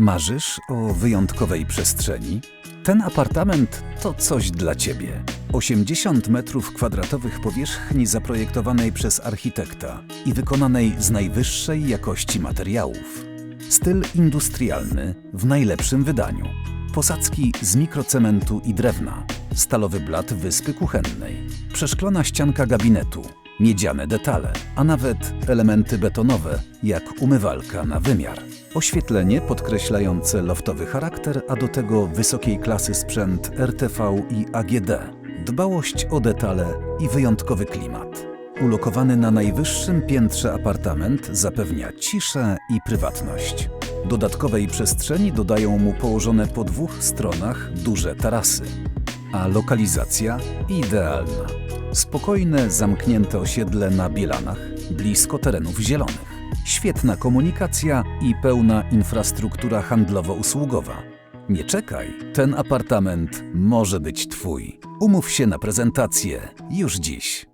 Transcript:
Marzysz o wyjątkowej przestrzeni? Ten apartament to coś dla Ciebie. 80 metrów kwadratowych powierzchni zaprojektowanej przez architekta i wykonanej z najwyższej jakości materiałów. Styl industrialny w najlepszym wydaniu. Posadzki z mikrocementu i drewna. Stalowy blat wyspy kuchennej. Przeszklona ścianka gabinetu. Miedziane detale, a nawet elementy betonowe, jak umywalka na wymiar. Oświetlenie podkreślające loftowy charakter, a do tego wysokiej klasy sprzęt RTV i AGD. Dbałość o detale i wyjątkowy klimat. Ulokowany na najwyższym piętrze apartament zapewnia ciszę i prywatność. Dodatkowej przestrzeni dodają mu położone po dwóch stronach duże tarasy. A lokalizacja idealna. Spokojne, zamknięte osiedle na Bielanach, blisko terenów zielonych. Świetna komunikacja i pełna infrastruktura handlowo-usługowa. Nie czekaj, ten apartament może być Twój. Umów się na prezentację już dziś.